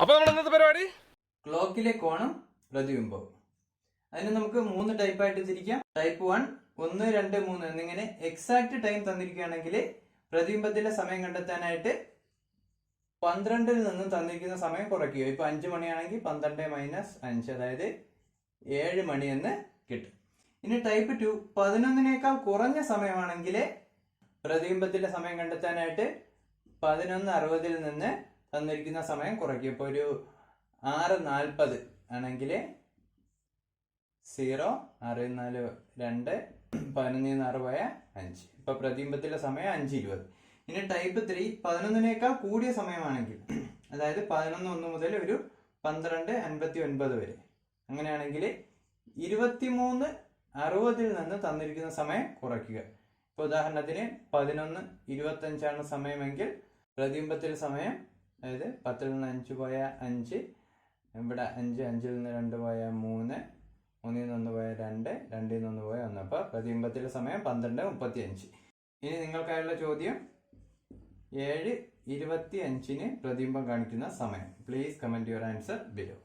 അപ്പൊ നമ്മൾ ഇന്നത്തെ പരിപാടി? ക്ലോക്കിലെ കോണം പ്രതിബിംബം അതിന് നമുക്ക് മൂന്ന് ടൈപ്പ് ആയിട്ട് തിരിക്കാം. ടൈപ്പ് വൺ ഒന്ന് രണ്ട് മൂന്ന് എന്നിങ്ങനെ എക്സാക്ട് ടൈം തന്നിരിക്കുകയാണെങ്കിൽ പ്രതിബിംബത്തിന്റെ സമയം കണ്ടെത്താനായിട്ട് പന്ത്രണ്ടിൽ നിന്ന് തന്നിരിക്കുന്ന സമയം കുറയ്ക്കുക. ഇപ്പൊ അഞ്ച് മണിയാണെങ്കിൽ പന്ത്രണ്ട് മൈനസ് അഞ്ച് അതായത് ഏഴ് മണി എന്ന് കിട്ടും. ഇനി ടൈപ്പ് ടു പതിനൊന്നിനേക്കാൾ കുറഞ്ഞ സമയമാണെങ്കിൽ പ്രതിബിംബത്തിന്റെ സമയം കണ്ടെത്താനായിട്ട് പതിനൊന്ന് അറുപതിൽ നിന്ന് തന്നിരിക്കുന്ന സമയം കുറയ്ക്കും. ഇപ്പോൾ ഒരു ആറ് നാൽപ്പത് ആണെങ്കിൽ സീറോ ആറ് നാല് രണ്ട് പതിനൊന്ന് ആറ് പോയ അഞ്ച്. ഇപ്പൊ പ്രതിബിംബത്തിലെ സമയം അഞ്ച് ഇരുപത്. ഇനി ടൈപ്പ് ത്രീ പതിനൊന്നിനേക്കാൾ കൂടിയ സമയമാണെങ്കിൽ അതായത് പതിനൊന്ന് ഒന്ന് മുതൽ ഒരു പന്ത്രണ്ട് അൻപത്തി ഒൻപത് വരെ. അങ്ങനെയാണെങ്കിൽ ഇരുപത്തിമൂന്ന് അറുപതിൽ നിന്ന് തന്നിരിക്കുന്ന സമയം കുറയ്ക്കുക. ഇപ്പൊ ഉദാഹരണത്തിന് പതിനൊന്ന് ഇരുപത്തഞ്ചാണ് സമയമെങ്കിൽ പ്രതിബിംബത്തിൽ സമയം അതായത് പത്തിൽ നിന്ന് അഞ്ച് പോയ അഞ്ച് ഇവിടെ അഞ്ച് അഞ്ചിൽ നിന്ന് രണ്ട് പോയ മൂന്ന് മൂന്നിൽ നിന്ന് ഒന്ന് പോയ രണ്ട് രണ്ടിൽ നിന്ന് ഒന്ന് പോയ ഒന്ന്. അപ്പോൾ പ്രതിബിംബത്തിലെ സമയം പന്ത്രണ്ട് മുപ്പത്തി അഞ്ച് ഇനി നിങ്ങൾക്കായുള്ള ചോദ്യം ഏഴ് ഇരുപത്തി അഞ്ചിന് പ്രതിബിംബം കാണിക്കുന്ന സമയം. Please comment your answer below